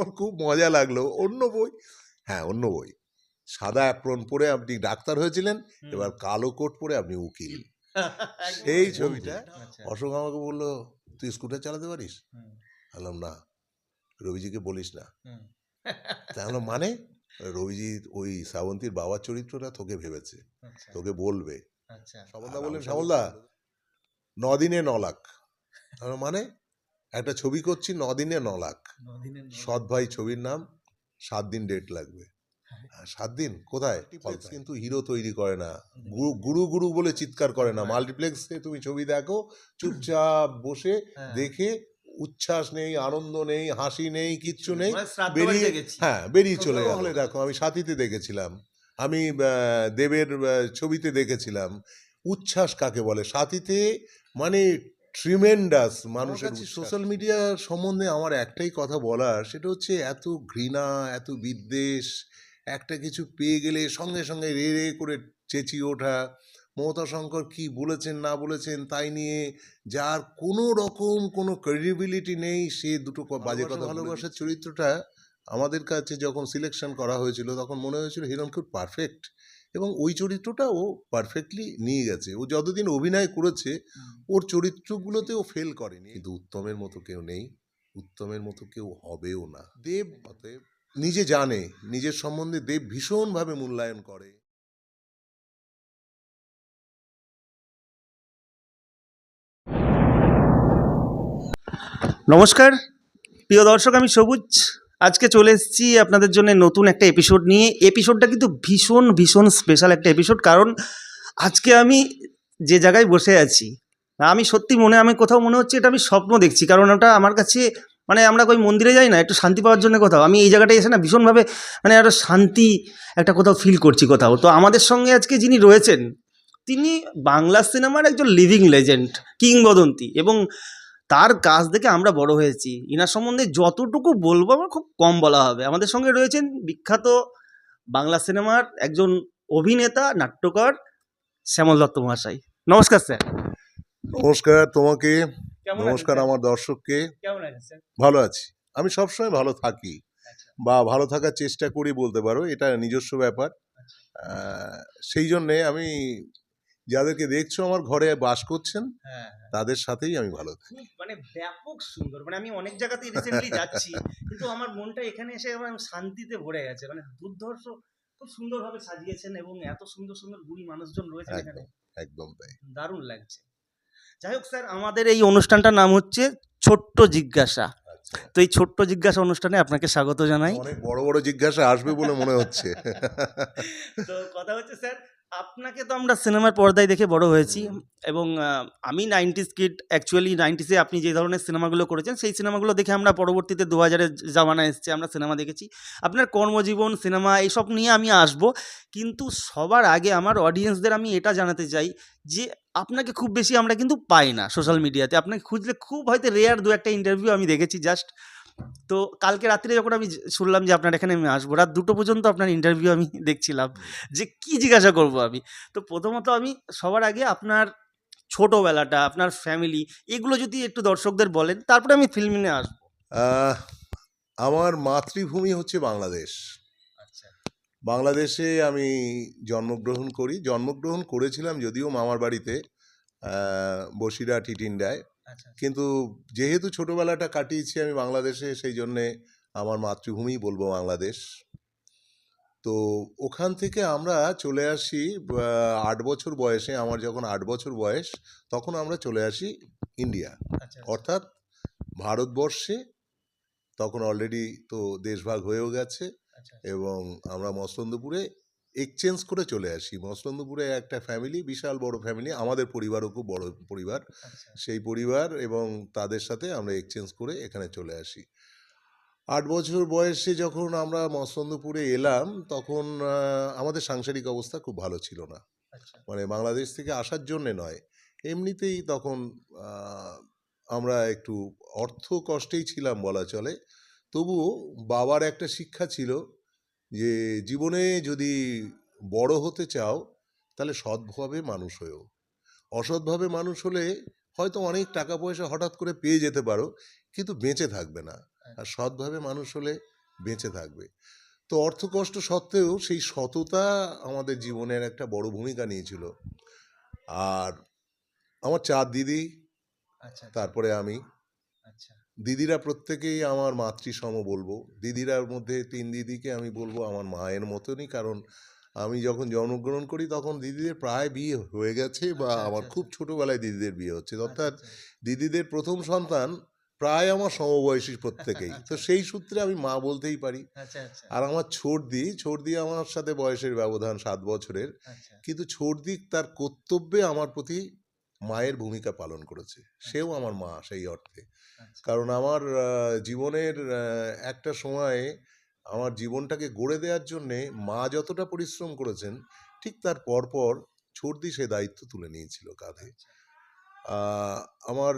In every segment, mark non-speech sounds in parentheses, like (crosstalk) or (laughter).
আমার খুব মজা লাগল। অন্য বই? হ্যাঁ অন্য বই। সাদা অ্যাপ্রন পরে আপনি ডাক্তার হয়েছিলেন এবার কালো কোট পরে আপনি উকিল। সেই ছবিটা আচ্ছা। অশোক আমাকে বলল তুই স্কুটার চালাতে পারিস? বললাম না। রবিজিকে বলিস না। তাহলে মানে রবিজি ওই শ্রাবন্তীর বাবার চরিত্রটা তোকে ভেবেছে। আচ্ছা, তোকে বলবে। আচ্ছা। শ্যামলদা বললেন শ্যামলদা নদিনে ন লাখ মানে একটা ছবি করছি নদিনে ন লাখ সৎ ভাই ছবির নাম সাত দিন ডেট লাগবে। হ্যাঁ। হ্যাঁ, সাত দিন? কোথায়? কিন্তু হিরো তৈরি করে না। গুরু গুরু বলে চিৎকার করে না। মাল্টিপ্লেক্সে তুমি ছবি দেখো চুপচাপ বসে হ্যাঁ। দেখে উচ্ছ্বাস নেই আনন্দ নেই হাসি নেই কিচ্ছু নেই। মানে বেরিয়ে হ্যাঁ বেরিয়ে চলে গেল। দেখো আমি সাথীতে দেখেছিলাম। আমি দেবের ছবিতে দেখেছিলাম। উচ্ছ্বাস কাকে বলে? সাথীতে মানে ট্রিমেন্ডাস মানুষের সোশ্যাল মিডিয়া সম্বন্ধে আমার একটাই কথা বলার সেটা হচ্ছে এত ঘৃণা এত বিদ্বেষ একটা কিছু পেয়ে গেলে সঙ্গে সঙ্গে রে রে করে চেঁচিয়ে ওঠা মমতা শঙ্কর কি বলেছেন না বলেছেন তাই নিয়ে যার কোনো রকম কোনো ক্রেডিবিলিটি নেই সে দুটো বাজে কথা ভালোবাসার চরিত্রটা আমাদের কাছে যখন সিলেকশন করা হয়েছিল তখন মনে হয়েছিল হিরণ খুব পারফেক্ট এবং ওই চরিত্রটা ও পারফেক্টলি নিয়ে গেছে। ও যতদিন অভিনয় করেছে ওর চরিত্রগুলোতে ও ফেল করেনি। কিন্তু উত্তমের মতো কেউ নেই। উত্তমের মতো কেউ হবেও না। দেব অতএব নিজে জানে নিজের সম্বন্ধে দেব ভীষণভাবে মূল্যায়ন করে। নমস্কার। প্রিয় দর্শক আমি সবুজ। আজকে চলে এসেছি আপনাদের জন্য নতুন একটা এপিসোড নিয়ে। এপিসোডটা কিন্তু ভীষণ ভীষণ স্পেশাল একটা এপিসোড কারণ আজকে আমি যে জায়গায় বসে আছি, আমি সত্যি মনে, আমি কোথাও মনে হচ্ছে এটা আমি স্বপ্ন দেখছি, কারণ ওটা আমার কাছে মানে আমরা ওই মন্দিরে যাই না, একটু শান্তি পাওয়ার জন্য কোথাও। আমি এই জায়গাটায় এসে না ভীষণভাবে মানে একটা শান্তি, একটা কোথাও ফিল করছি কোথাও। তো আমাদের সঙ্গে আজকে যিনি রয়েছেন, তিনি বাংলা সিনেমার একজন লিভিং লেজেন্ড কিংবদন্তি এবং তার কাজ দেখে আমরা বড় হয়েছি। ইনার সম্বন্ধে যতটুকু বলব আমার খুব কম বলা হবে। আমাদের সঙ্গে রয়েছেন বিখ্যাত বাংলা সিনেমার একজন অভিনেতা নাট্যকার শ্যামল দত্ত মহাশয়। নমস্কার স্যার। নমস্কার তোমাকে। নমস্কার আমার দর্শককে। কেমন আছেন স্যার? ভালো আছি। আমি সবসময় ভালো থাকি। আচ্ছা। বা ভালো থাকার চেষ্টা করি বলতে পারো এটা নিজস্ব ব্যাপার। আচ্ছা। সেই জন্যে আমি যাদেরকে দেখছ আমার ঘরে বাস করছেন হ্যাঁ তাদের সাথেই আমি ভালো থাকি। মানে ব্যাপক সুন্দর মানে আমি অনেক জায়গাতে রিসেন্টলি (laughs) যাচ্ছি কিন্তু আমার মনটা এখানে এসে আমার শান্তিতে ভরে গেছে মানে দুর্ধর্ষ খুব সুন্দরভাবে সাজিয়েছেন এবং এত সুন্দর সুন্দর গুণী মানুষজন রয়েছে এখানে। একদম একদম তাই। দারুণ লাগছে। যাই হোক স্যার আমাদের এই অনুষ্ঠানটার নাম হচ্ছে ছোট্ট জিজ্ঞাসা। আচ্ছা। তো এই ছোট্ট জিজ্ঞাসা অনুষ্ঠানে আপনাকে স্বাগত জানাই। অনেক বড় বড় জিজ্ঞাসা আসবে বলে মনে হচ্ছে। (laughs) তো কথা হচ্ছে স্যার আপনাকে তো আমরা সিনেমার পর্দায় দেখে বড় হয়েছি এবং আমি নাইনটিস কিড অ্যাকচুয়ালি নাইনটিসে আপনি যে ধরনের সিনেমাগুলো করেছেন, সেই সিনেমাগুলো দেখে আমরা পরবর্তীতে দু হাজারের জামানা এসছে, আমরা সিনেমা দেখেছি। আপনার কর্মজীবন, সিনেমা, এইসব নিয়ে আমি আসব, কিন্তু সবার আগে আমার অডিয়েন্সদের আমি এটা জানাতে চাই যে, আপনাকে খুব বেশি আমরা কিন্তু পাই না সোশ্যাল মিডিয়াতে আপনাকে খুঁজলে খুব হয়তো রেয়ার দু একটা ইন্টারভিউ আমি দেখেছি জাস্ট তো কালকে রাত্রে যখন আমি শুনলাম যে আপনার এখানে আমি আসব রাত দুটো পর্যন্ত আপনার ইন্টারভিউ আমি (laughs) দেখছিলাম যে কি জিজ্ঞাসা করব আমি? তো প্রথমত আমি সবার আগে আপনার ছোটোবেলাটা আপনার ফ্যামিলি এগুলো যদি একটু দর্শকদের বলেন তারপরে আমি ফিল্ম নিয়ে আসব। আমার মাতৃভূমি হচ্ছে বাংলাদেশ। আচ্ছা। বাংলাদেশে আমি জন্মগ্রহণ করি। জন্মগ্রহণ করেছিলাম যদিও মামার বাড়িতে বসিরা টিটিন্ডায় কিন্তু যেহেতু ছোটবেলাটা কাটিয়েছি আমি বাংলাদেশে সেই জন্যে আমার মাতৃভূমি বলব বাংলাদেশ। তো ওখান থেকে আমরা চলে আসি আট বছর বয়সে আমার যখন আট বছর বয়স তখন আমরা চলে আসি ইন্ডিয়া। আচ্ছা অর্থাৎ ভারতবর্ষে তখন অলরেডি তো দেশভাগ হয়েও গেছে আচ্ছা এবং আমরা মসলন্দপুরে এক্সচেঞ্জ করে চলে আসি। মসলন্দপুরে একটা ফ্যামিলি বিশাল বড় ফ্যামিলি আমাদের পরিবারও খুব বড় পরিবার। আচ্ছা। সেই পরিবার এবং তাদের সাথে আমরা এক্সচেঞ্জ করে এখানে চলে আসি। আট বছর বয়সে যখন আমরা মসলন্দপুরে এলাম তখন আমাদের সাংসারিক অবস্থা খুব ভালো ছিল না। আচ্ছা। মানে বাংলাদেশ থেকে আসার জন্যে নয়। এমনিতেই তখন আমরা একটু অর্থ কষ্টেই ছিলাম বলা চলে। তবুও বাবার একটা শিক্ষা ছিল যে জীবনে যদি বড় হতে চাও তাহলে সৎভাবে মানুষ হয়েও। অসৎভাবে মানুষ হলে হয়তো অনেক টাকা পয়সা হঠাৎ করে পেয়ে যেতে পারো কিন্তু বেঁচে থাকবে না। আর সৎভাবে মানুষ হলে বেঁচে থাকবে। তো অর্থ কষ্ট সত্ত্বেও সেই সততা আমাদের জীবনের একটা বড় ভূমিকা নিয়েছিল। আর আমার চার দিদি আচ্ছা। তারপরে আমি। দিদিরা প্রত্যেকেই আমার মাতৃসম বলব। দিদিরার মধ্যে তিন দিদিকে আমি বলব আমার মায়ের মতনই কারণ আমি যখন জন্মগ্রহণ করি তখন দিদিদের প্রায় বিয়ে হয়ে গেছে বা আচ্ছা, আমার আচ্ছা, খুব ছোটোবেলায় দিদিদের বিয়ে হচ্ছে। অর্থাৎ আচ্ছা, দিদিদের প্রথম সন্তান প্রায় আমার সমবয়সী প্রত্যেকেই। তো সেই সূত্রে আমি মা বলতেই পারি। আর আমার ছোটদি ছোটদি আমার সাথে বয়সের ব্যবধান সাত বছরের। কিন্তু ছোটদি তার কর্তব্যে আমার প্রতি মায়ের ভূমিকা পালন করেছে। সেও আমার মা সেই অর্থে। কারণ আমার জীবনের একটা সময়ে আমার জীবনটাকে গড়ে দেওয়ার জন্যে মা যতটা পরিশ্রম করেছেন ঠিক তার পরপর ছর্দি সে দায়িত্ব তুলে নিয়েছিল কাঁধে। আমার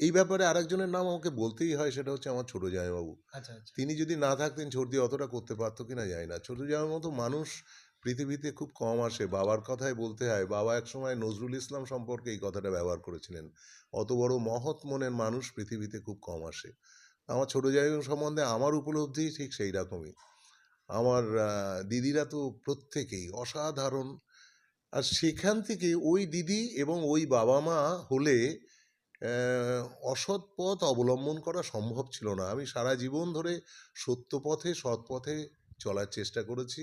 এই ব্যাপারে আরেকজনের নাম আমাকে বলতেই হয় সেটা হচ্ছে আমার ছোট জামাইবাবু। আচ্ছা আচ্ছা। তিনি যদি না থাকতেন ছর্দি অতটা করতে পারতো কিনা যায় না। ছোট জামাইয়ের মতো মানুষ পৃথিবীতে খুব কম আসে। বাবার কথাই বলতে হয়, বাবা একসময় নজরুল ইসলাম সম্পর্কে এই কথাটা ব্যবহার করেছিলেন। অত বড় মহৎ মনের মানুষ পৃথিবীতে খুব কম আসে। আমার ছোট জামাই সম্বন্ধে আমার উপলব্ধি ঠিক সেই রকমই। আমার দিদিরা তো প্রত্যেকেই অসাধারণ। আর সেখান থেকে ওই দিদি এবং ওই বাবা মা হলে অসৎ পথ অবলম্বন করা সম্ভব ছিল না। আমি সারা জীবন ধরে সত্য পথে, সৎ পথে চলার চেষ্টা করেছি।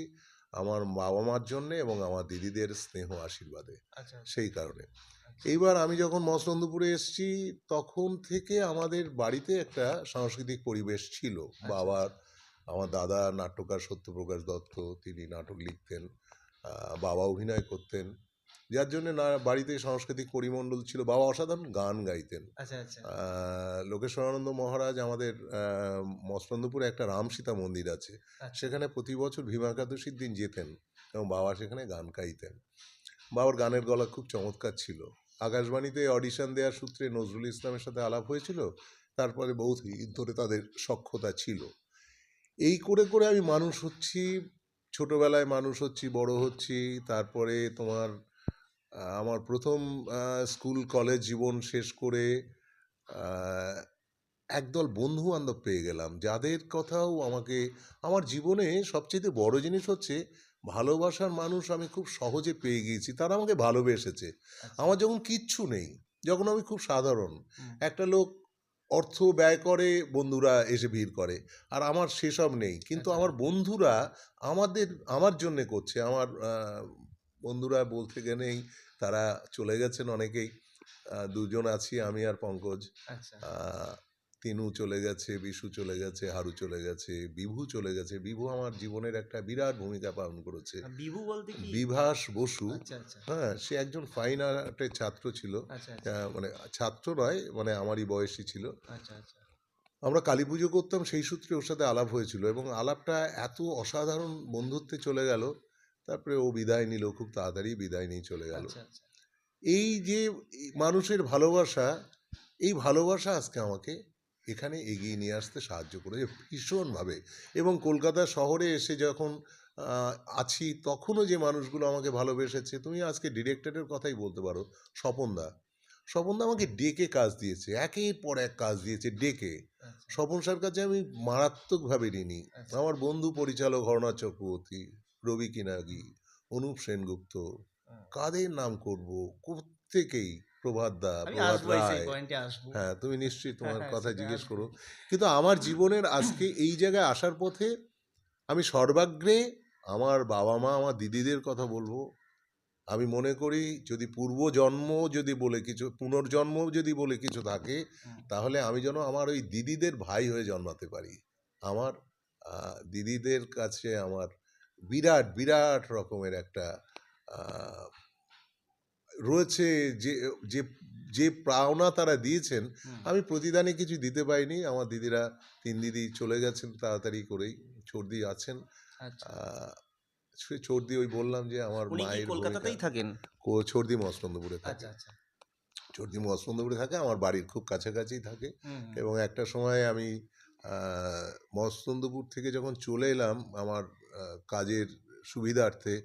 আমার বাবা মার জন্যে এবং আমার দিদিদের স্নেহ আশীর্বাদে আচ্ছা সেই কারণে। এইবার আমি যখন মসনন্দপুরে এসেছি তখন থেকে আমাদের বাড়িতে একটা সাংস্কৃতিক পরিবেশ ছিল। বাবার আমার দাদা নাট্যকার সত্যপ্রকাশ দত্ত তিনি নাটক লিখতেন বাবা অভিনয় করতেন। যার জন্য না বাড়িতে সাংস্কৃতিক পরিমণ্ডল ছিল। বাবা অসাধারণ গান গাইতেন। আচ্ছা আচ্ছা। লোকেশ্বরানন্দ মহারাজ আমাদের আহ, মসলন্দপুরে একটা রাম সীতা মন্দির আছে। আচ্ছা। সেখানে প্রতি বছর ভীমা একাদশীর দিন যেতেন এবং বাবা সেখানে গান গাইতেন। বাবার গানের গলা খুব চমৎকার ছিল। আকাশবাণীতে অডিশন দেওয়ার সূত্রে নজরুল ইসলামের সাথে আলাপ হয়েছিল। তারপরে বহু ধরে তাদের সক্ষতা ছিল। এই করে করে আমি মানুষ হচ্ছি। ছোটবেলায় মানুষ হচ্ছি বড় হচ্ছি। তারপরে তোমার আমার প্রথম স্কুল কলেজ জীবন শেষ করে একদল বন্ধু বান্ধব পেয়ে গেলাম। যাদের কথাও আমাকে আমার জীবনে সবচেয়ে বড় জিনিস হচ্ছে ভালোবাসার মানুষ আমি খুব সহজে পেয়ে গিয়েছি। তারা আমাকে ভালোবেসেছে। আমার যখন কিচ্ছু নেই যখন আমি খুব সাধারণ একটা লোক অর্থ ব্যয় করে বন্ধুরা এসে ভিড় করে আর আমার সেসব নেই। কিন্তু আচ্ছা। আমার বন্ধুরা আমাদের আমার জন্যে করছে। আমার বন্ধুরা বলতে গেলেই তারা চলে গেছেন অনেকেই। দুজন আছি আমি আর পঙ্কজ। আচ্ছা। আহ, তিনু চলে গেছে বিশু চলে গেছে হারু চলে গেছে বিভু চলে গেছে। বিভু আমার জীবনের একটা বিরাট ভূমিকা পালন করেছে। বিভু বলতে বিভাস বসু আচ্ছা আচ্ছা। হ্যাঁ সে একজন ফাইন আর্টের ছাত্র ছিল। মানে ছাত্র নয় মানে আমারই বয়সী ছিল। আচ্ছা আচ্ছা। আমরা কালী পুজো করতাম সেই সূত্রে ওর সাথে আলাপ হয়েছিল এবং আলাপটা এত অসাধারণ বন্ধুত্বে চলে গেল তারপরে ও বিদায় নিল খুব তাড়াতাড়ি বিদায় নিয়ে চলে গেল। আচ্ছা আচ্ছা। এই যে মানুষের ভালোবাসা এই ভালোবাসা আজকে আমাকে এখানে এগিয়ে নিয়ে আসতে সাহায্য করেছে ভীষণভাবে। এবং কলকাতা শহরে এসে যখন আছি তখনও যে মানুষগুলো আমাকে ভালোবেসেছে তুমি আজকে ডিরেক্টরের কথাই বলতে পারো স্বপনদা। স্বপনদা আমাকে ডেকে কাজ দিয়েছে একের পর এক কাজ দিয়েছে ডেকে। আচ্ছা। স্বপন স্যার কাছে আমি মারাত্মকভাবে ঋণী। আমার বন্ধু পরিচালক হরনাথ চক্রবর্তী রবি কিনাগি অনুপ সেনগুপ্ত কাদের নাম করব প্রত্যেকেই প্রভাত দা প্রভাত রায়? হ্যাঁ তুমি নিশ্চয়ই তোমার হ্যাঁ, (laughs) কথা জিজ্ঞেস করো। কিন্তু আমার জীবনের আজকে এই জায়গায় আসার পথে আমি সর্বাগ্রে আমার বাবা মা আমার দিদিদের কথা বলব। আমি মনে করি যদি পূর্বজন্ম যদি বলে কিছু পুনর্জন্ম যদি বলে কিছু থাকে তাহলে আমি যেন আমার ওই দিদিদের ভাই হয়ে জন্মাতে পারি। আমার দিদিদের কাছে আমার বিরাট বিরাট রকমের একটা রয়েছে যে যে যে প্রাওনা তারা দিয়েছেন আমি প্রতিদানে কিছু দিতে পারিনি। আমার দিদিরা তিন দিদি চলে গেছেন তাড়াতাড়ি করেই চর্দি আছেন। আচ্ছা। সে চর্দি ওই বললাম যে আমার মায়ের কলকাতাতেই থাকেন? কো- চর্দি মসলন্দপুরে থাকে। আচ্ছা আচ্ছা। চর্দি থাকে আমার বাড়ির খুব কাছাকাছি থাকে। এবং একটা সময় আমি মসলন্দপুর থেকে যখন চলে এলাম আমার কাজের সুবিধার্থে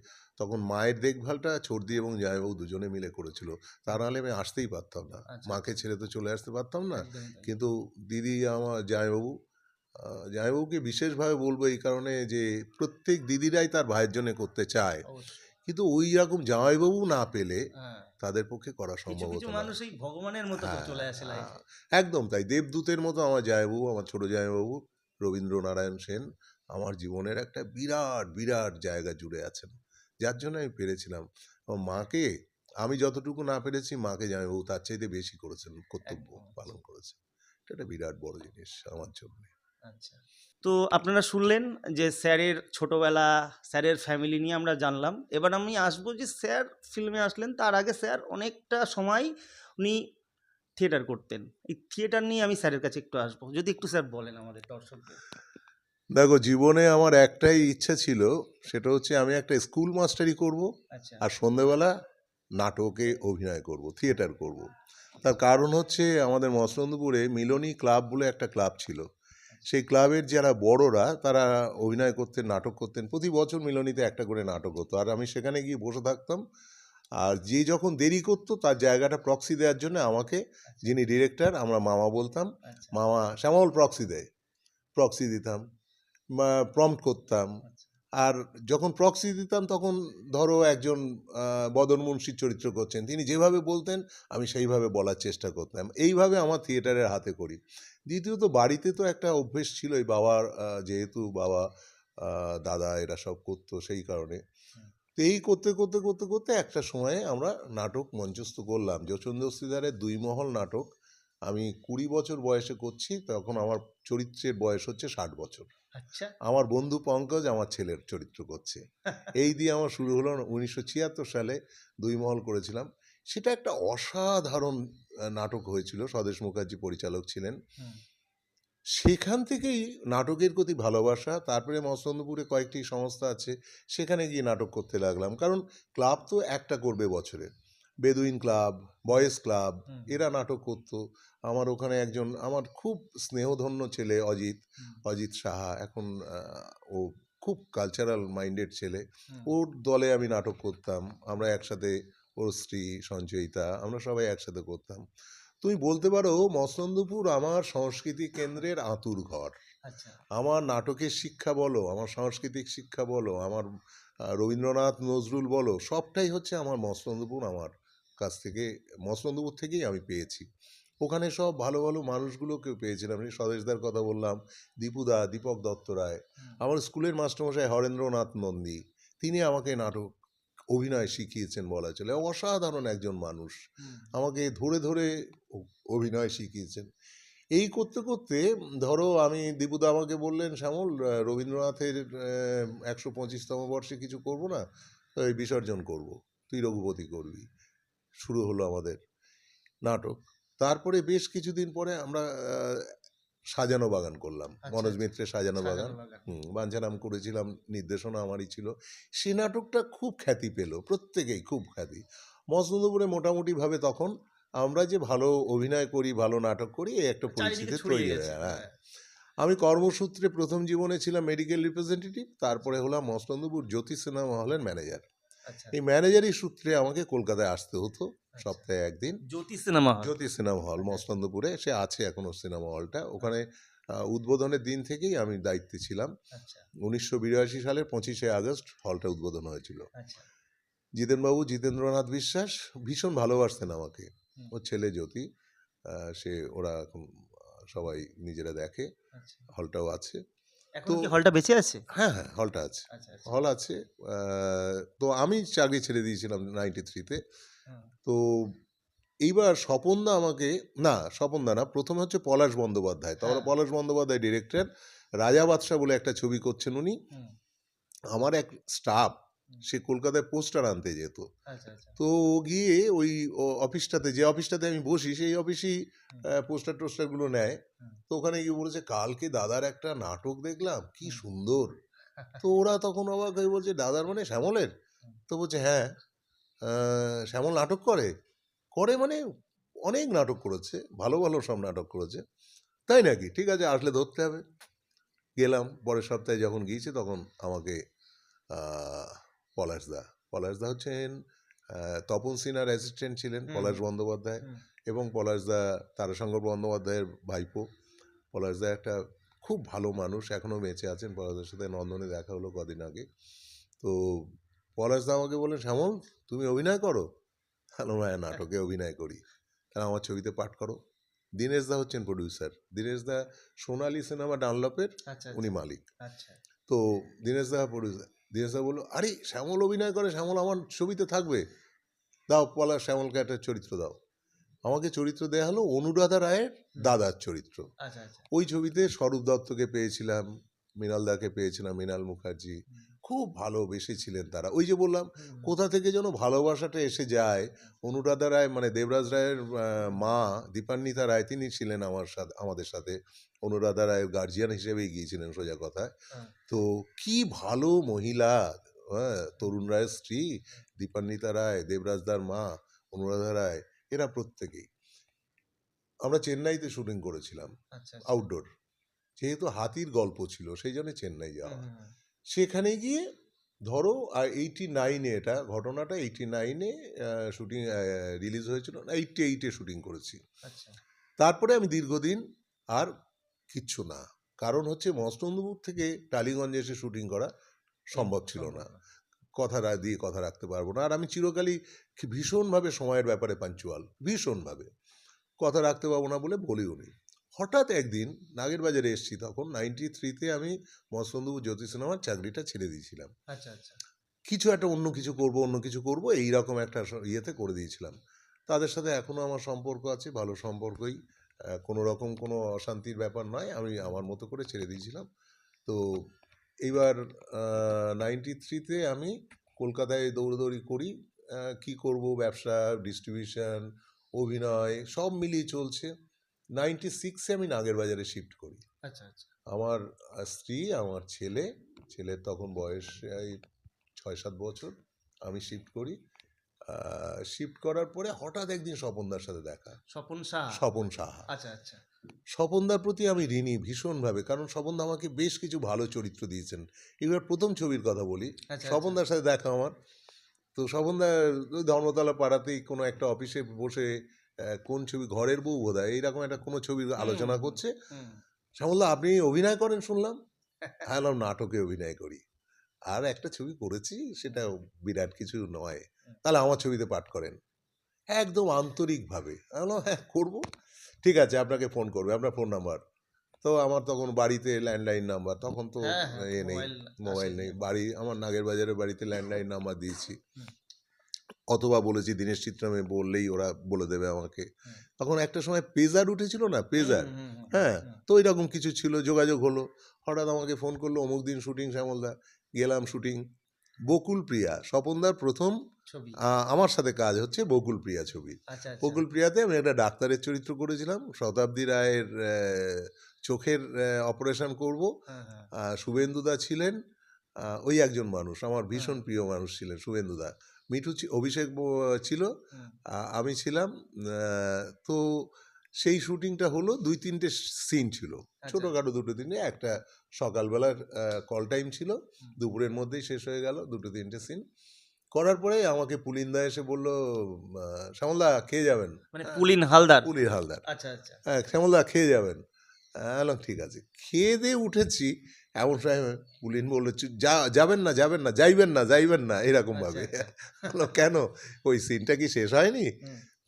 তখন মায়ের দেখভালটা ছর্দি এবং জামাইবাবু দুজনে মিলে করেছিল। তা নাহলে আমি আসতেই পারতাম না। আচ্ছা। মাকে ছেড়ে তো চলে আসতে পারতাম না। কিন্তু দিদি আমার জামাইবাবু আহ, জামাইবাবুকে বিশেষভাবে বলব এই কারণে যে প্রত্যেক দিদিরাই তার ভাইয়ের জন্য করতে চায়। কিন্তু ওই রকম জামাইবাবু না পেলে হ্যাঁ। তাদের পক্ষে করা সম্ভব হতো মানুষ এই ভগবানের মতো চলে আসে হ্যাঁ, একদম তাই। দেবদূতের মতো আমার জামাইবাবু আমার ছোট জামাইবাবু রবীন্দ্রনারায়ণ সেন আমার জীবনের একটা বিরাট বিরাট জায়গা জুড়ে আছেন। যার জন্য আমি পেরেছিলাম। মাকে আমি যতটুকু না পেরেছি মাকে জামাইবাবু তার চাইতে বেশি করেছেন কর্তব্য পালন করেছেন। এটা একটা বিরাট বড় জিনিস আমার জন্য। আচ্ছা। তো আপনারা শুনলেন যে স্যারের ছোটবেলা স্যারের ফ্যামিলি নিয়ে আমরা জানলাম। এবার আমি আসব যে স্যার ফিল্মে আসলেন তার আগে স্যার অনেকটা সময় উনি থিয়েটার করতেন। এই থিয়েটার নিয়ে আমি স্যারের কাছে একটু আসব। যদি একটু স্যার বলেন আমাদের দর্শকদের। দেখো জীবনে আমার একটাই ইচ্ছা ছিল সেটা হচ্ছে আমি একটা স্কুল মাস্টারি করব আচ্ছা। আর সন্ধেবেলা নাটকে অভিনয় করব থিয়েটার করব। তার কারণ হচ্ছে আমাদের মসলন্দপুরে মিলনী ক্লাব বলে একটা ক্লাব ছিল। সেই ক্লাবের যারা বড়রা তারা অভিনয় করতেন নাটক করতেন। প্রতি বছর মিলনীতে একটা করে নাটক হতো। আর আমি সেখানে গিয়ে বসে থাকতাম। আর যে যখন দেরি করতো তার জায়গাটা প্রক্সি দেওয়ার জন্য আমাকে যিনি ডিরেক্টর আমরা মামা বলতাম। আচ্ছা। মামা শ্যামল প্রক্সি দেয়। প্রক্সি দিতাম। প্রম্পট করতাম। আচ্ছা। আর যখন প্রক্সি দিতাম তখন ধরো একজন বদন মুন্সির চরিত্র করছেন। তিনি যেভাবে বলতেন আমি সেইভাবে বলার চেষ্টা করতাম। এইভাবে আমার থিয়েটারের হাতে করি। দ্বিতীয়ত বাড়িতে তো একটা অভ্যেস ছিল এই বাবার যেহেতু বাবা দাদা এরা সব করতো সেই কারণে। তো এই করতে করতে করতে করতে একটা সময়ে আমরা নাটক মঞ্চস্থ করলাম। যশোন্দ্র শ্রীধারের দুই মহল নাটক আমি কুড়ি বছর বয়সে করছি। তখন আমার চরিত্রের বয়স হচ্ছে ষাট বছর। আমার বন্ধু পঙ্কজ আমার ছেলের চরিত্র করছে। (laughs) এই দিয়ে আমার শুরু হলো উনিশশো ছিয়াত্তর সালে দুই মহল করেছিলাম। সেটা একটা অসাধারণ নাটক হয়েছিল। স্বদেশ মুখার্জি পরিচালক ছিলেন। সেখান থেকেই নাটকের প্রতি ভালোবাসা তারপরে মস্তন্দপুরে কয়েকটি সংস্থা আছে সেখানে গিয়ে নাটক করতে লাগলাম। কারণ ক্লাব তো একটা করবে বছরে। বেদুইন ক্লাব বয়েজ ক্লাব এরা নাটক করতো। আমার ওখানে একজন আমার খুব স্নেহধন্য ছেলে অজিত অজিত সাহা এখন ও খুব কালচারাল মাইন্ডেড ছেলে। ওর দলে আমি নাটক করতাম আমরা একসাথে ওর স্ত্রী সঞ্চয়িতা আমরা সবাই একসাথে করতাম। তুমি বলতে পারো মসলন্দপুর আমার সংস্কৃতি কেন্দ্রের আঁতুর ঘর। আচ্ছা। আমার নাটকের শিক্ষা বলো আমার সাংস্কৃতিক শিক্ষা বলো আমার রবীন্দ্রনাথ নজরুল বলো সবটাই হচ্ছে আমার মসলন্দপুর আমার কাছ থেকে মসলন্দপুর থেকেই আমি পেয়েছি। ওখানে সব ভালো ভালো মানুষগুলোকে পেয়েছিলাম। আমি স্বদেশদার কথা বললাম দীপুদা দীপক দত্ত রায় আমার স্কুলের মাস্টারমশাই হরেন্দ্রনাথ নন্দী তিনি আমাকে নাটক অভিনয় শিখিয়েছেন বলা চলে। অসাধারণ একজন মানুষ। আমাকে ধরে ধরে অভিনয় শিখিয়েছেন। এই করতে করতে ধরো আমি দীপুদা আমাকে বললেন শ্যামল রবীন্দ্রনাথের একশো পঁচিশতম বর্ষে কিছু করব না তো এই বিসর্জন করব। তুই রঘুপতি করবি। শুরু হলো আমাদের নাটক। তারপরে বেশ কিছুদিন পরে আমরা সাজানো বাগান করলাম। আচ্ছা, মনোজ আচ্ছা। মিত্রের সাজানো বাগান। বাঞ্ছারাম করেছিলাম নির্দেশনা আমারই ছিল। সে নাটকটা খুব খ্যাতি পেল প্রত্যেকেই খুব খ্যাতি। মসনন্দপুরে মোটামুটিভাবে তখন আমরা যে ভালো অভিনয় করি ভালো নাটক করি এই একটা পরিস্থিতি তৈরি হয় হ্যাঁ। হ্যাঁ। আমি কর্মসূত্রে প্রথম জীবনে ছিলাম মেডিকেল রিপ্রেজেন্টেটিভ তারপরে হলাম মসনন্দপুর জ্যোতি সিনেমা হলের ম্যানেজার এই ম্যানেজারই সূত্রে আমাকে কলকাতায় আসতে হতো আচ্ছা। সপ্তাহে একদিন। জ্যোতি সিনেমা হল। জ্যোতি সিনেমা হল মসনন্দপুরে সে আছে এখনও সিনেমা হলটা। ওখানে উদ্বোধনের দিন থেকেই আমি দায়িত্বে ছিলাম। আচ্ছা। উনিশশো বিরাশি সালের পঁচিশে আগস্ট হলটা উদ্বোধন হয়েছিল। আচ্ছা। জিতেনবাবু জিতেন্দ্রনাথ বিশ্বাস ভীষণ ভালোবাসতেন আমাকে। ওর ছেলে জ্যোতি আহ, সে ওরা এখন সবাই নিজেরা দেখে। আচ্ছা। হলটাও আছে। এখন কি হলটা বেঁচে আছে? হ্যাঁ হ্যাঁ হলটা আছে। আচ্ছা আচ্ছা। হল আছে তো আমি চাকরি ছেড়ে দিয়েছিলাম নাইনটি থ্রিতে তো এইবার স্বপনদা আমাকে না স্বপনদা না প্রথম হচ্ছে পলাশ বন্দ্যোপাধ্যায়। তারপরে হ্যাঁ। পলাশ বন্দ্যোপাধ্যায় ডিরেক্টর রাজা বাদশাহ বলে একটা ছবি করছেন উনি। আমার এক স্টাফ। সে কলকাতায় পোস্টার আনতে যেত। আচ্ছা আচ্ছা। তো ও গিয়ে ওই অফিসটাতে যে অফিসটাতে আমি বসি সেই অফিসেই। পোস্টার টোস্টারগুলো নেয়। তো ওখানে গিয়ে বলেছে কালকে দাদার একটা নাটক দেখলাম কি সুন্দর। তো (laughs) ওরা তখন অবাক হয়ে বলছে দাদার মানে শ্যামলের? তো বলছে হ্যাঁ শ্যামল নাটক করে। করে মানে অনেক নাটক করেছে ভালো ভালো সব নাটক করেছে। তাই নাকি? ঠিক আছে আসলে ধরতে হবে। গেলাম পরের সপ্তাহে যখন গিয়েছে তখন আমাকে আহ, পলাশদা। পলাশদা হচ্ছেন তপন সিনহার অ্যাসিস্ট্যান্ট ছিলেন পলাশ বন্দ্যোপাধ্যায়। এবং পলাশদা তারাশঙ্কর বন্দ্যোপাধ্যায়ের ভাইপো। পলাশদা একটা খুব ভালো মানুষ এখনও বেঁচে আছেন। পলাশদার সাথে নন্দনে দেখা হলো কদিন আগে। তো পলাশদা আমাকে বললেন শ্যামল তুমি অভিনয় করো? হ্যালো হ্যাঁ নাটকে অভিনয় করি। তাহলে আমার ছবিতে পাঠ করো। দীনেশ দা হচ্ছেন প্রডিউসার দীনেশ দা সোনালী সিনেমা ডানলপের আচ্ছা উনি মালিক। আচ্ছা। তো দীনেশ দা প্রডিউসার দীনেশ বলল আরে শ্যামল অভিনয় করে শ্যামল আমার ছবিতে থাকবে। দাও পলা শ্যামলকে একটা চরিত্র দাও। আমাকে চরিত্র দেওয়া হলো অনুরাধা রায়ের দাদার চরিত্র। আচ্ছা আচ্ছা। ওই ছবিতে স্বরূপ দত্তকে পেয়েছিলাম মৃণাল দাকে পেয়েছিলাম মৃণাল মুখার্জি। খুব ভালোবেসেছিলেন তারা। ওই যে বললাম কোথা থেকে যেন ভালোবাসাটা এসে যায় অনুরাধা রায় মানে দেবরাজ রায়ের মা দীপান্বিতা রায় তিনি ছিলেন আমার সাথে আমাদের সাথে। অনুরাধা রায়ের গার্জিয়ান হিসেবেই গিয়েছিলেন সোজা কথায়। হ্যাঁ। তো কি ভালো মহিলা হ্যাঁ তরুণ রায়ের স্ত্রী দীপান্বিতা রায় দেবরাজদার মা অনুরাধা রায় এরা প্রত্যেকেই। আমরা চেন্নাইতে শুটিং করেছিলাম আচ্ছা আউটডোর যেহেতু হাতির গল্প ছিল সেই জন্য চেন্নাই যাওয়া সেখানে গিয়ে ধরো আর এইটি নাইনে এটা ঘটনাটা এইটি নাইনে শুটিং রিলিজ হয়েছিল। না এইটি এইটে শুটিং করেছি। আচ্ছা। তারপরে আমি দীর্ঘদিন আর কিচ্ছু না। কারণ হচ্ছে মস্তন্দপুর থেকে টালিগঞ্জে এসে শুটিং করা সম্ভব ছিল না। কথা দিয়ে কথা রাখতে পারব না। আর আমি চিরকালই ভীষণভাবে সময়ের ব্যাপারে পাঞ্চুয়াল ভীষণভাবে। কথা রাখতে পারব না বলে বলিও নি। হঠাৎ একদিন নাগের বাজারে এসেছি তখন নাইনটি থ্রিতে আমি মস্তন্দপুর জ্যোতি সিনেমার চাকরিটা ছেড়ে দিয়েছিলাম। আচ্ছা আচ্ছা। কিছু একটা অন্য কিছু করব অন্য কিছু করব এই রকম একটা ইয়েতে করে দিয়েছিলাম। তাদের সাথে এখনও আমার সম্পর্ক আছে ভালো সম্পর্কই। কোনো রকম কোনো অশান্তির ব্যাপার নয় আমি আমার মতো করে ছেড়ে দিয়েছিলাম। তো এইবার নাইনটি থ্রিতে আমি কলকাতায় দৌড়দৌড়ি করি কি করব ব্যবসা ডিস্ট্রিবিউশন অভিনয় সব মিলিয়ে চলছে। নাইনটি সিক্সে আমি নাগের বাজারে শিফট করি। আচ্ছা আচ্ছা। আমার স্ত্রী আমার ছেলে ছেলের তখন বয়স এই ছয় সাত বছর আমি শিফট করি। শিফট করার পরে হঠাৎ একদিন স্বপনদার সাথে দেখা। স্বপন সাহা স্বপন সাহা আচ্ছা আচ্ছা। স্বপনদার প্রতি আমি ঋণী ভীষণভাবে কারণ স্বপনদা আমাকে বেশ কিছু ভালো চরিত্র দিয়েছেন। এবার প্রথম ছবির কথা বলি। আচ্ছা স্বপনদার সাথে দেখা আমার। তো স্বপনদার ওই ধর্মতলা পাড়াতেই কোনো একটা অফিসে বসে কোন ছবি ঘরের বউ বোধ হয় এইরকম একটা কোনো ছবির আলোচনা করছে। শ্যামলদা আপনি অভিনয় করেন শুনলাম। হ্যাঁ নাটকে অভিনয় করি। আর একটা ছবি করেছি সেটা বিরাট কিছু নয়। তাহলে আমার ছবিতে পাঠ করেন। একদম আন্তরিকভাবে। আমি হ্যাঁ করব। ঠিক আছে আপনাকে ফোন করবে। আপনার ফোন নাম্বার। তো আমার তখন বাড়িতে ল্যান্ডলাইন নাম্বার। তখন তো হ্যাঁ, হ্যাঁ, এ নেই মোবাইল নেই। বাড়ি আমার নাগের বাজারের বাড়িতে ল্যান্ডলাইন নাম্বার দিয়েছি। অথবা বলেছি দীনেশ চিত্রামে বললেই ওরা বলে দেবে আমাকে। তখন একটা সময় পেজার উঠেছিল না? পেজার। হ্যাঁ তো এরকম কিছু ছিল যোগাযোগ হলো। হঠাৎ আমাকে ফোন করল অমুক দিন শুটিং শ্যামলদা গেলাম শুটিং। বকুল প্রিয়া স্বপনদার প্রথম আমার সাথে কাজ হচ্ছে বকুল প্রিয়া ছবি। আচ্ছা আচ্ছা। বকুল প্রিয়াতে আমি একটা ডাক্তারের চরিত্র করেছিলাম শতাব্দী রায়ের চোখের অপারেশন করব। হ্যাঁ হ্যাঁ। শুভেন্দুদা ছিলেন ওই একজন মানুষ আমার ভীষণ প্রিয় মানুষ ছিলেন শুভেন্দুদা মিঠু অভিষেক ছিল আমি ছিলাম তো সেই শুটিংটা হলো দুই তিনটে সিন ছিল। আচ্ছা। ছোটোখাটো দুটো দিনে একটা সকালবেলার কল টাইম ছিল দুপুরের মধ্যেই শেষ হয়ে গেল দুটো তিনটে সিন। করার পরে আমাকে পুলিন্দা এসে বলল শ্যামলদা খেয়ে যাবেন? মানে হ্যাঁ, পুলিন হালদার? পুলির হালদার। আচ্ছা আচ্ছা। হ্যাঁ শ্যামলদা খেয়ে যাবেন। হ্যাঁ ঠিক আছে। খেয়ে দিয়ে উঠেছি এমন সময় পুলিন বলল যা যাবেন না যাবেন না যাইবেন না যাইবেন না এরকম ভাবে আচ্ছা, (laughs) বলল, কেন? ওই সিনটা কি শেষ হয়নি?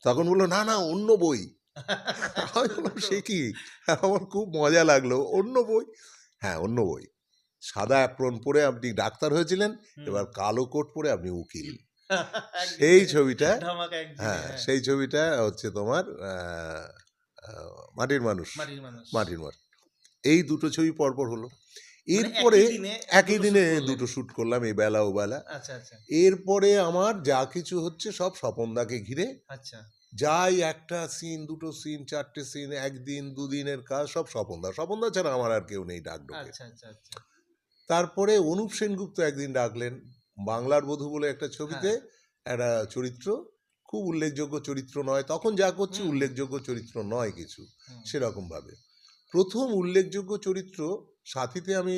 তখন বলল না না অন্য বই। (laughs) আমি বললাম সে কি? আমার খুব মজা লাগল অন্য বই? হ্যাঁ অন্য বই। সাদা অ্যাপ্রন পরে আপনি ডাক্তার হয়েছিলেন এবার কালো কোট পরে আপনি উকিল। সেই ছবিটা হ্যাঁ হ্যাঁ। সেই ছবিটা হচ্ছে তোমার মাটির মানুষ। মাটির মানুষ। এই দুটো ছবি পরপর হলো। এরপরে একই দিনে দুটো শ্যুট করলাম এই বেলা ও বেলা। আচ্ছা আচ্ছা। এরপরে আমার যা কিছু হচ্ছে সব স্বপনদাকে ঘিরে আচ্ছা। যাই একটা সিন দুটো সিন চারটে সিন একদিন দুদিনের কাজ সব স্বপনদা। স্বপনদা ছাড়া আমার আর কেউ নেই ডাক ডোকে তারপরে অনুপ সেনগুপ্ত একদিন ডাকলেন বাংলার বধূ বলে একটা ছবিতে হ্যাঁ। একটা চরিত্র খুব উল্লেখযোগ্য চরিত্র নয় তখন যা করছি উল্লেখযোগ্য চরিত্র নয় কিছু সেরকম ভাবে প্রথম উল্লেখযোগ্য চরিত্র সাথীতে আমি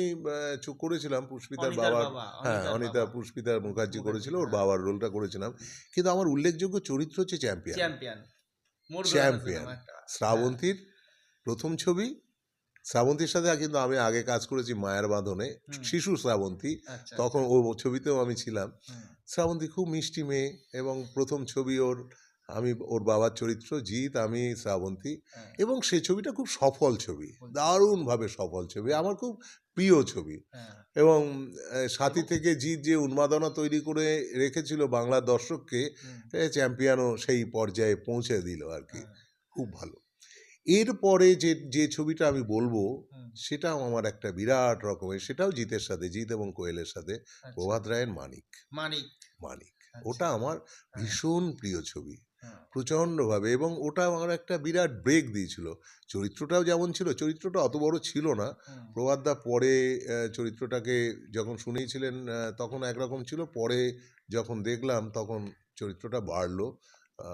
করেছিলাম পুষ্পিতার বাবার হ্যাঁ অনিতা পুষ্পিতার মুখার্জি করেছিল ওর হ্যাঁ। বাবার রোলটা করেছিলাম। কিন্তু আমার উল্লেখযোগ্য চরিত্র হচ্ছে চ্যাম্পিয়ন। চ্যাম্পিয়ন। চ্যাম্পিয়ন। শ্রাবন্তীর প্রথম ছবি। শ্রাবন্তীর সাথে কিন্তু আমি আগে কাজ করেছি মায়ের বাঁধনে শিশু শ্রাবন্তী। আচ্ছা তখন ও ছবিতেও আমি ছিলাম। শ্রাবন্তী খুব মিষ্টি মেয়ে এবং প্রথম ছবি ওর আমি ওর বাবার চরিত্র জিৎ আমি শ্রাবন্তী হ্যাঁ। এবং সে ছবিটা খুব সফল ছবি দারুণভাবে সফল ছবি আমার খুব প্রিয় ছবি। হ্যাঁ। এবং সাথী থেকে জিৎ যে উন্মাদনা তৈরি করে রেখেছিল বাংলার দর্শককে চ্যাম্পিয়নও সেই পর্যায়ে পৌঁছে দিল আর কি খুব ভালো। এরপরে যে যে ছবিটা আমি বলব সেটাও আমার একটা বিরাট রকমের সেটাও জিতের সাথে জিৎ এবং কোয়েলের সাথে প্রভাত রায়ের মানিক। মানিক। মানিক। আচ্ছা। ওটা আমার ভীষণ প্রিয় ছবি। হ্যাঁ। প্রচণ্ডভাবে এবং ওটা আমার একটা বিরাট ব্রেক দিয়েছিল। চরিত্রটাও যেমন ছিল চরিত্রটা অত বড় ছিল না। প্রভাতদা পরে চরিত্রটাকে যখন শুনেছিলেন তখন একরকম ছিল। পরে যখন দেখলাম তখন চরিত্রটা বাড়লো।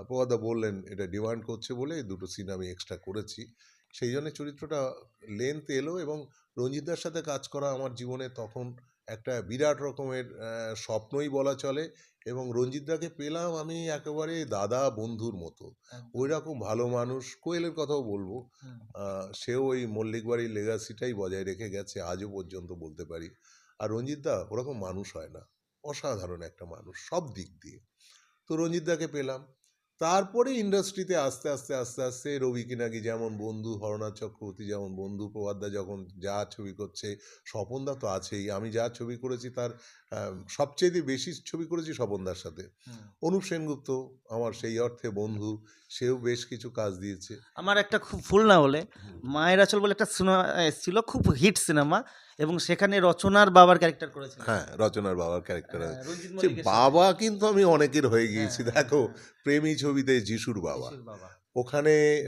প্রভাতদা বললেন এটা ডিমান্ড করছে বলে দুটো সিন আমি এক্সট্রা করেছি। সেই জন্য চরিত্রটা লেন্থ এলো এবং রঞ্জিতদার সাথে কাজ করা আমার জীবনে তখন একটা বিরাট রকমের স্বপ্নই বলা চলে। এবং রঞ্জিতদাকে পেলাম আমি একেবারে দাদা বন্ধুর মতো। ওই রকম ভালো মানুষ কোয়েলের কথাও বলব। সেও ওই মল্লিক বাড়ির লেগাসিটাই বজায় রেখে গেছে আজও পর্যন্ত বলতে পারি। আর রঞ্জিতদা ওরকম মানুষ হয় না অসাধারণ একটা মানুষ সব দিক দিয়ে। তো রঞ্জিতদাকে পেলাম। তারপরে ইন্ডাস্ট্রিতে আস্তে আস্তে আস্তে আস্তে রবি কিনাকি যেমন বন্ধু হরনাথ চক্রবর্তী যেমন বন্ধু প্রভাতদা যখন যা ছবি করছে স্বপনদা তো আছেই। আমি যা ছবি করেছি তার আহ, সবচেয়ে বেশি ছবি করেছি স্বপনদার সাথে। অনুপ সেনগুপ্ত আমার সেই অর্থে বন্ধু সেও বেশ কিছু কাজ দিয়েছে। আমার একটা খুব ভুল না হলে মায়ের আচল বলে একটা সিনেমা এসেছিল খুব হিট সিনেমা এবং সেখানে রচনার বাবার ক্যারেক্টার করেছিল হ্যাঁ রচনার বাবার ক্যারেক্টার হ্যাঁ, বাবা কিন্তু আমি অনেকের হয়ে গিয়েছি। হ্যাঁ, দেখো হ্যাঁ, প্রেমী ছবিতে যিশুর বাবা। ওখানে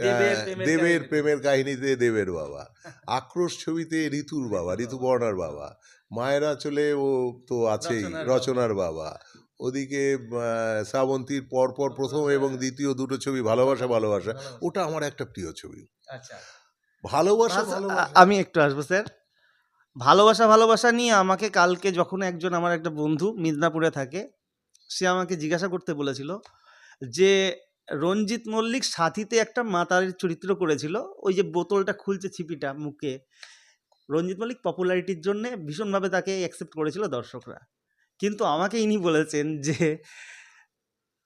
দেবের প্রেমের কাহিনীতে। দেবের বাবা। আক্রোশ ছবিতে ঋতুর বাবা ঋতুপর্ণার বাবা। মায়েরা চলে ও তো আছেই রচনার বাবা। ওদিকে শ্রাবন্তীর পরপর প্রথম এবং দ্বিতীয় দুটো ছবি ভালোবাসা ভালোবাসা। ওটা আমার একটা প্রিয় ছবি। আচ্ছা। ভালোবাসা আচ্ছা, আমি একটু আসব স্যার। ভালোবাসা ভালোবাসা নিয়ে আমাকে কালকে যখন একজন আমার একটা বন্ধু মিদনাপুরে থাকে, সে আমাকে জিজ্ঞাসা করতে বলেছিল যে, রঞ্জিত মল্লিক সাথীতে একটা মাতারের চরিত্র করেছিল, ওই যে বোতলটা খুলছে ছিপিটা মুখে। রঞ্জিত মল্লিক পপুলারিটির জন্য ভীষণভাবে তাকে অ্যাকসেপ্ট করেছিল দর্শকরা। কিন্তু আমাকে ইনি বলেছেন যে,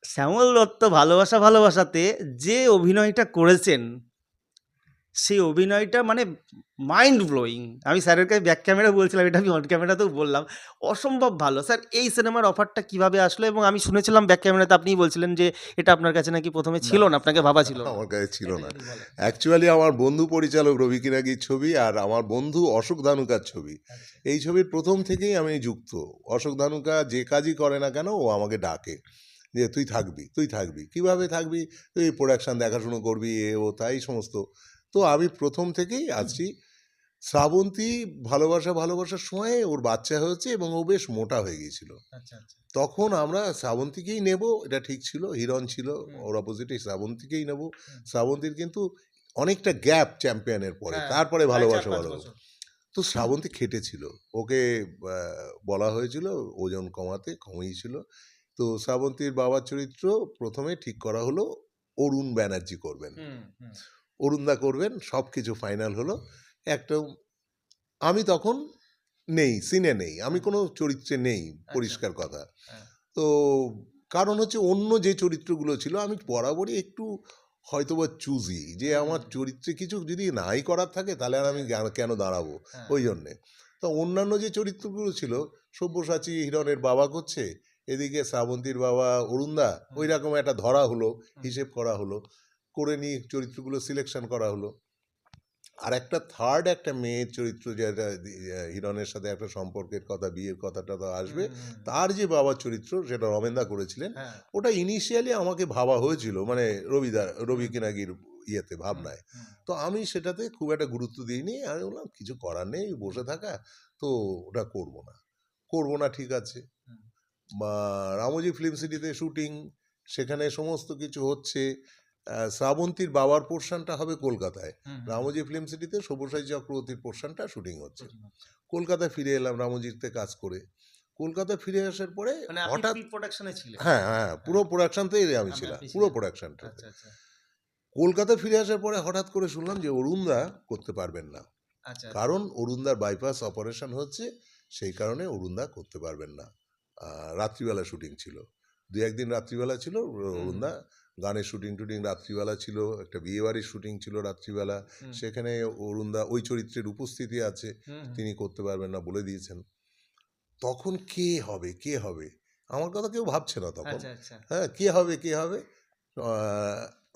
শ্যামল দত্ত ভালোবাসা, ভালোবাসাতে যে অভিনয়টা করেছেন সেই অভিনয়টা মানে মাইন্ড ব্লোয়িং আমি স্যারের কাছে ব্যাক ক্যামেরা বলছিলাম এটা আমি অন ক্যামেরাতেও বললাম। অসম্ভব ভালো। স্যার এই সিনেমার অফারটা কীভাবে আসলো? এবং আমি শুনেছিলাম ব্যাক ক্যামেরাতে আপনিই বলছিলেন যে এটা আপনার কাছে নাকি প্রথমে ছিল না আপনাকে ভাবা ছিল আমার কাছে ছিল না। অ্যাকচুয়ালি আমার বন্ধু পরিচালক রবি কিনাগির ছবি আর আমার বন্ধু অশোক ধানুকার ছবি। এই ছবির প্রথম থেকেই আমি যুক্ত। অশোক ধানুকা যে কাজই করে না কেন ও আমাকে ডাকে যে তুই থাকবি তুই থাকবি। কীভাবে থাকবি? তুই প্রোডাকশন দেখাশুনো করবি এ ও তাই সমস্ত। তো আমি প্রথম থেকেই আছি। শ্রাবন্তী ভালোবাসা ভালোবাসার সময় ওর বাচ্চা হয়েছে এবং ও বেশ মোটা হয়ে গিয়েছিল। আচ্ছা আচ্ছা। তখন আমরা শ্রাবন্তীকেই নেব এটা ঠিক ছিল হিরণ ছিল। ওর অপোজিটে শ্রাবন্তীকেই নেব। শ্রাবন্তীর কিন্তু অনেকটা গ্যাপ চ্যাম্পিয়নের পরে হ্যাঁ, তারপরে ভালোবাসা ভালোবাসা। তো শ্রাবন্তী খেটেছিল ওকে বলা হয়েছিল ওজন কমাতে কমিয়েছিল তো শ্রাবন্তীর বাবার চরিত্র প্রথমে ঠিক করা হলো অরুণ ব্যানার্জি করবেন। অরুণদা করবেন সব কিছু ফাইনাল হলো। একটা আমি তখন নেই সিনে নেই আমি কোনো চরিত্রে নেই পরিষ্কার কথা। হ্যাঁ। তো কারণ হচ্ছে অন্য যে চরিত্রগুলো ছিল আমি বরাবরই একটু হয়তোবা চুজি যে আমার চরিত্রে কিছু যদি নাই করার থাকে তাহলে আর আমি কেন- কেন দাঁড়াবো? হ্যাঁ। ওই জন্যে। তো অন্যান্য যে চরিত্রগুলো ছিল সব্যসাচী হিরণের বাবা করছে এদিকে শ্রাবন্তীর বাবা অরুণদা ওই রকম একটা ধরা হলো হিসেব করা হলো। করে নিয়ে চরিত্রগুলো সিলেকশন করা হলো। আর একটা থার্ড একটা মেয়ের চরিত্র যেটা হিরণের সাথে একটা সম্পর্কের কথা বিয়ের কথাটা তো আসবে। তার যে বাবার চরিত্র সেটা রমেনদা করেছিলেন। হ্যাঁ, ওটা ইনিশিয়ালি আমাকে ভাবা হয়েছিল মানে রবিদা রবি কিনাগির ইয়েতে ভাবনায়। তো আমি সেটাতে খুব একটা গুরুত্ব দিইনি। আমি বললাম কিছু করার নেই বসে থাকা। তো ওটা করব না। করব না ঠিক আছে। বা রামোজি ফিল্ম সিটিতে শুটিং সেখানে সমস্ত কিছু হচ্ছে। শ্রাবন্তীর বাবার পোর্শনটা হবে কলকাতায়। রামজি ফিল্ম সিটিতে সব্যসাচী চক্রবর্তীর পোর্শনটা শুটিং হচ্ছে। কলকাতায় ফিরে এলাম রামজিতে কাজ করে। কলকাতায় ফিরে আসার পরে মানে হঠাৎ প্রোডাকশনে ছিলেন? হ্যাঁ হ্যাঁ পুরো প্রোডাকশনতেই আমি আপনি- ছিলাম পুরো। প্রোডাকশনটা আচ্ছা আচ্ছা। ফিরে আসার পরে হঠাৎ করে শুনলাম যে অরুণদা করতে পারবেন না। আচ্ছা কারণ অরুণদার বাইপাস অপারেশন হচ্ছে সেই কারণে অরুণদা করতে পারবেন না। রাত্রিবেলা শুটিং ছিল। দু একদিন রাত্রিবেলা ছিল অরুণদা গানের শুটিং টুটিং রাত্রিবেলা ছিল একটা বিয়েবাড়ির শুটিং ছিল রাত্রিবেলা। সেখানে অরুণদা ওই চরিত্রের উপস্থিতি আছে। তিনি করতে পারবেন না বলে দিয়েছেন। তখন কে হবে কে হবে? আমার কথা কেউ ভাবছে না তখন। আচ্ছা আচ্ছা। হ্যাঁ কে হবে কে হবে?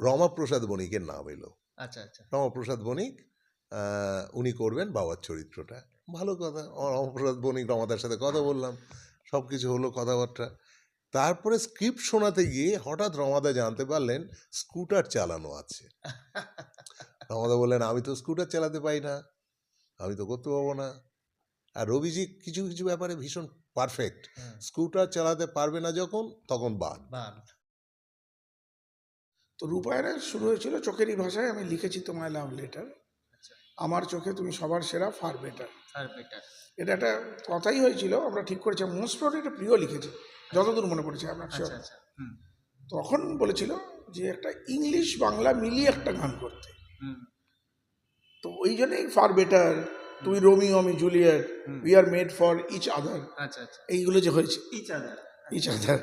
রমাপ্রসাদ বণিকের নাম এলো। আচ্ছা রমাপ্রসাদ বণিক উনি করবেন বাবার চরিত্রটা। ভালো কথা। রমাপ্রসাদ বণিক রমাদার সাথে কথা বললাম। সব কিছু হলো কথাবার্তা। তারপরে স্ক্রিপ্ট শোনাতে গিয়ে হঠাৎ রমাদা জানতে পারলেন স্কুটার চালানো আছে। রমাদা বললেন আমি তো স্কুটার চালাতে পাই না আমি তো করতে পারব না। আর রবিজি কিছু কিছু ব্যাপারে ভীষণ পারফেক্ট স্কুটার চালাতে পারবে না যখন তখন বাদ। তো রূপায়ণের শুরু হয়েছিল চোখেরই ভাষায় আমি লিখেছি তোমায় লাভ লেটার আচ্ছা। আমার চোখে তুমি সবার সেরা ফার বেটার আর better। এটা একটা কথাই হয়েছিল আমরা ঠিক করেছি মোস্ট এটা প্রিয় লিখেছে। যতদূর মনে পড়েছে আপনার আচ্ছা আচ্ছা তখন বলেছিল যে একটা ইংলিশ বাংলা মিলিয়ে একটা গান করতে। তো ওই জন্যই ফার বেটার তুই রোমিও আমি Juliet. We are made for each other আচ্ছা আচ্ছা। এইগুলো যে হয়েছে। Each other each other